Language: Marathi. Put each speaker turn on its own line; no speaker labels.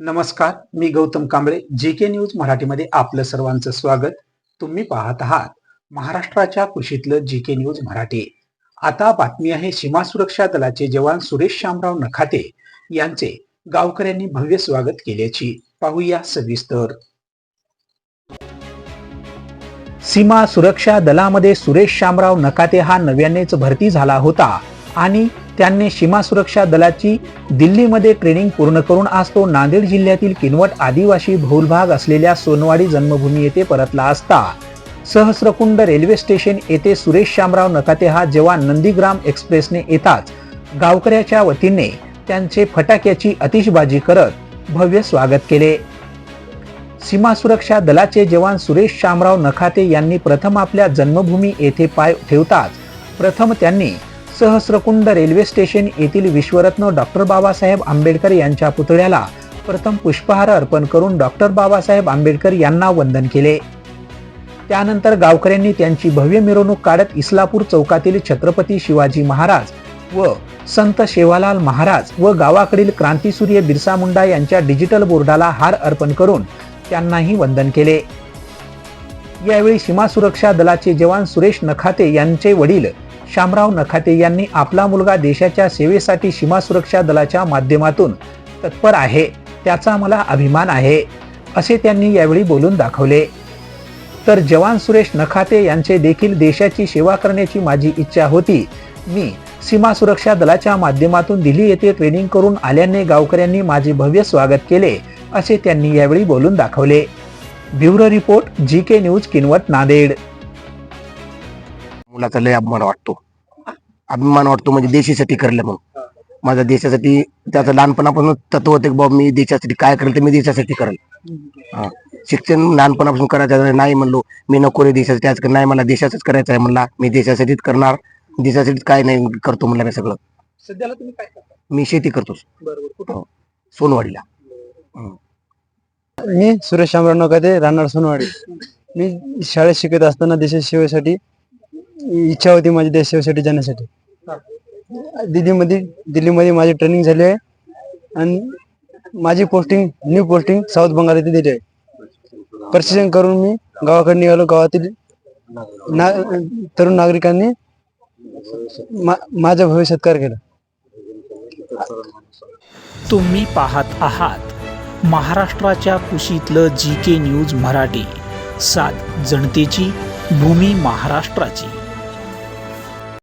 नमस्कार मी गौतम कांबळे जे के न्यूज मराठीमध्ये आपलं सर्वांचं स्वागत. तुम्ही पाहत आहात महाराष्ट्राच्या कृषीतलं जी के न्यूज मराठी. आता बातमी आहे सीमा सुरक्षा दलाचे जवान सुरेश शामराव नखाते यांचे गावकऱ्यांनी भव्य स्वागत केल्याची. पाहूया सविस्तर. सीमा सुरक्षा दलामध्ये सुरेश शामराव नकाते हा नव्यानेच भरती झाला होता आणि त्यांनी सीमा सुरक्षा दलाची दिल्लीमध्ये ट्रेनिंग पूर्ण करून आज तो नांदेड जिल्ह्यातील किनवट आदिवासी बहुल भाग असलेल्या सोनवाडी जन्मभूमी येथे परतला असता. सहस्रकुंड रेल्वे स्टेशन येथे सुरेश शामराव नकाते हा जवान नंदीग्राम एक्सप्रेसने येताच गावकऱ्याच्या वतीने त्यांचे फटाक्याची अतिशबाजी करत भव्य स्वागत केले. सीमा सुरक्षा दलाचे जवान सुरेश शामराव नखाते यांनी प्रथम आपल्या जन्मभूमी येथे पाय ठेवताच प्रथम त्यांनी सहस्रकुंड रेल्वे स्टेशन येथील विश्वरत्न डॉक्टर बाबासाहेब आंबेडकर यांच्या पुतळ्याला प्रथम पुष्पहार अर्पण करून डॉक्टर बाबासाहेब आंबेडकर यांना वंदन केले. त्यानंतर गावकऱ्यांनी त्यांची भव्य मिरवणूक काढत इस्लापूर चौकातील छत्रपती शिवाजी महाराज व संत शेवालाल महाराज व गावाकडील क्रांतीसूर्य बिरसा मुंडा यांच्या डिजिटल बोर्डाला हार अर्पण करून त्यांनाही वंदन केले. यावेळी सीमा सुरक्षा दलाचे जवान सुरेश नखाते यांचे वडील शामराव नखाते यांनी आपला मुलगा देशाच्या सेवेसाठी सीमा सुरक्षा दलाच्या माध्यमातून तत्पर आहे त्याचा मला अभिमान आहे असे त्यांनी यावेळी बोलून दाखवले. तर जवान सुरेश नखाते यांचे देखील देशाची सेवा करण्याची माझी इच्छा होती. मी सीमा सुरक्षा दलाच्या माध्यमातून दिल्ली येथे ट्रेनिंग करून आल्याने गावकऱ्यांनी माझे भव्य स्वागत केले असे त्यांनी यावेळी बोलून दाखवले. Bureau report G K news Kinwat Nanded.
मुलाचा लय अभिमान वाटतो. अभिमान वाटतो म्हणजे देशासाठी करलं मग माझ्या देशासाठी त्याचं लहानपणापासून तत्व होते की बाबा मी देशासाठी काय करेल तर मी देशासाठी करेल. हा. शिक्षण लहानपणापासून करायचं आहे. नाही म्हणलो मी नको रे देशासाठी त्याच नाही मला देशाचंच करायचं आहे म्हणला मी देशासाठीच करणार देशासाठी काय नाही करतो म्हणलं मी सगळं.
सध्याला तुम्ही काय करता?
मी शेती करतो.
बरोबर कुठं?
सोनवाडीला.
मी सुरेश शामराव नकाते राहणार सोनवाडी. मी शाळेत शिकत असताना देश सेवेसाठी इच्छा होती माझी देश सेवेसाठी जाण्यासाठी. दिल्लीमध्ये दिल्लीमध्ये माझी ट्रेनिंग झाली आहे. आणि माझी posting new posting south Bengal येथे दिली आहे. प्रशिक्षण करून मी गावाकडे निघालो. गावातील ना तरुण नागरिकांनी मा- माझा भव्य सत्कार केला.
तुम्ही पाहत आहात महाराष्ट्राच्या कुशीतलं जी के न्यूज मराठी. सात जनतेची भूमी महाराष्ट्राची.